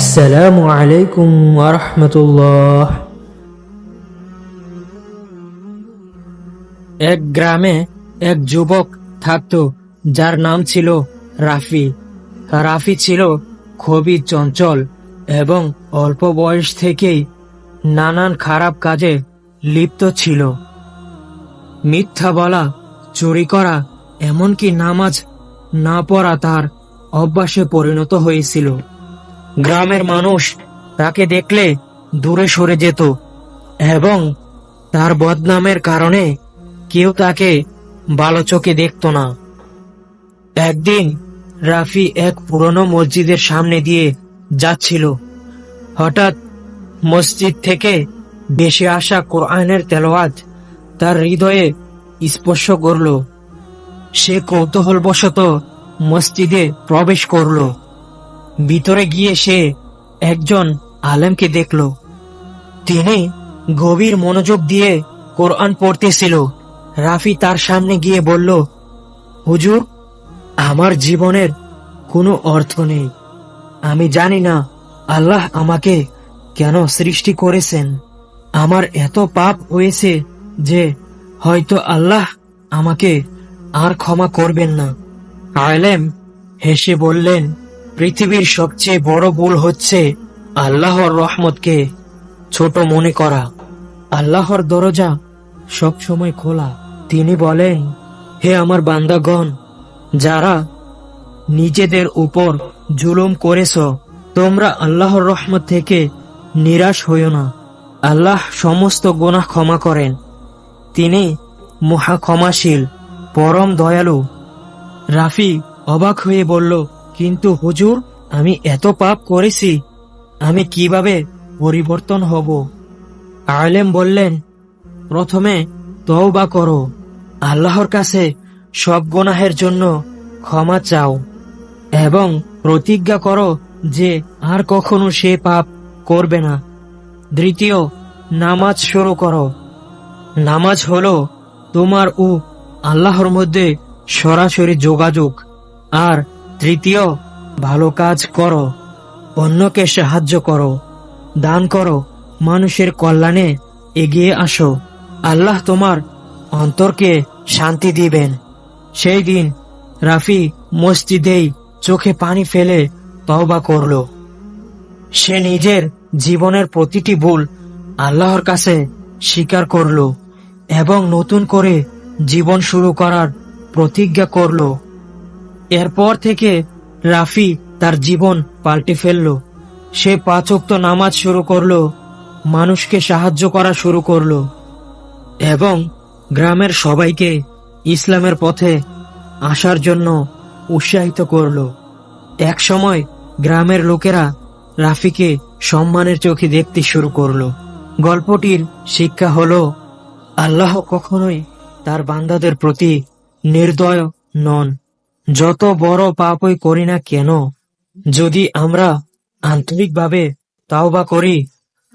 আসসালামু আলাইকুম ওরহমতুল্লাহ এক গ্রামে এক যুবক থাকত, যার নাম ছিল রাফি। রাফি ছিল খুবই চঞ্চল এবং অল্প বয়স থেকেই নানান খারাপ কাজে লিপ্ত ছিল। মিথ্যা বলা, চুরি করা, এমনকি নামাজ না পড়া তার অভ্যাসে পরিণত হয়েছিল। গ্রামের মানুষ তাকে দেখলে দূরে সরে যেত এবং তার বদনামের কারণে কেউ তাকে ভালো চোখে দেখত না। একদিন রাফি এক পুরনো মসজিদের সামনে দিয়ে যাচ্ছিল। হঠাৎ মসজিদ থেকে বেশি আসা কোরআনের তেলাওয়াত তার হৃদয়ে স্পর্শ করল। সে কৌতূহলবশত মসজিদে প্রবেশ করল। ভিতরে গিয়ে সে একজন আলেমকে দেখল। তিনি গভীর মনোযোগ দিয়ে কোরআন পড়তেছিল। রাফি তার সামনে গিয়ে বলল, হুজুর, আমার জীবনের কোনো অর্থ নেই। আমি জানি না আল্লাহ আমাকে কেন সৃষ্টি করেছেন। আমার এত পাপ হয়েছে যে হয়তো আল্লাহ আমাকে আর ক্ষমা করবেন না। আলেম হেসে বললেন পৃথিবীর সবচেয়ে বড় ভুল হচ্ছে আল্লাহর রহমতকে ছোট মনে করা। আল্লাহর দরজা সব সময় খোলা। তিনি বলেন, হে আমার বান্দাগণ, যারা নিজেদের উপর জুলুম করেছ, তোমরা আল্লাহর রহমত থেকে নিরাশ হইও না। আল্লাহ সমস্ত গোনা ক্ষমা করেন। তিনি মহা ক্ষমাশীল পরম দয়ালু। রাফি অবাক হয়ে বলল কিন্তু হুজুর, আমি এত পাপ করেছি, আমি কীভাবে পরিবর্তন হব? আলেম বললেন, প্রথমে তওবা করো। আল্লাহর কাছে সব গুনাহের জন্য ক্ষমা চাও এবং প্রতিজ্ঞা করো যে আর কখনো সে পাপ করবে না। দ্বিতীয়, নামাজ শুরু করো। নামাজ হলো তোমার ও আল্লাহর মধ্যে সরাসরি যোগাযোগ আর তৃতীয়, ভালো কাজ করো, অন্যকে সাহায্য করো, দান করো, মানুষের কল্যাণে এগিয়ে আসো। আল্লাহ তোমার অন্তরকে শান্তি দিবেন। সেই দিন রাফি মসজিদেই চোখে পানি ফেলে তওবা করল। সে নিজের জীবনের প্রতিটি ভুল আল্লাহর কাছে স্বীকার করল এবং নতুন করে জীবন শুরু করার প্রতিজ্ঞা করল। এরপর থেকে রাফি তার জীবন পাল্টে ফেলল। সে পাঁচক্ত নামাজ শুরু করল, মানুষকে সাহায্য করা শুরু করল এবং গ্রামের সবাইকে ইসলামের পথে আসার জন্য উৎসাহিত করল। এক সময় গ্রামের লোকেরা রাফিকে সম্মানের চোখে দেখতে শুরু করল। গল্পটির শিক্ষা হল, আল্লাহ কখনোই তার বান্দাদের প্রতি নির্দয় নন। যত বড় পাপই করি না কেন, যদি আমরা আন্তরিকভাবে তাওবা করি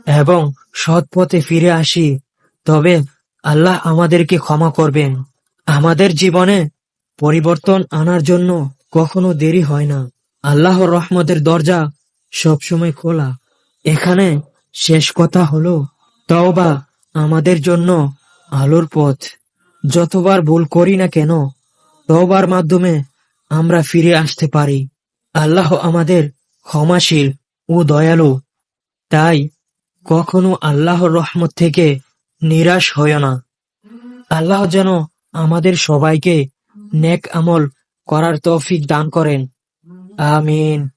এবং সৎ পথে ফিরে আসি, তবে আল্লাহ আমাদেরকে ক্ষমা করবেন। আমাদের জীবনে পরিবর্তন আনার জন্য কখনো দেরি হয় না। আল্লাহর রহমতের দরজা সবসময় খোলা। এখানে শেষ কথা হলো, তওবা আমাদের জন্য আলোর পথ। যতবার ভুল করি না কেন, তওবার মাধ্যমে আমরা ফিরে আসতে পারি। আল্লাহ আমাদের ক্ষমাশীল ও দয়ালু। তাই কখনো আল্লাহর রহমত থেকে নিরাশ হয় না। আল্লাহ যেন আমাদের সবাইকে নেক আমল করার তৌফিক দান করেন। আমিন।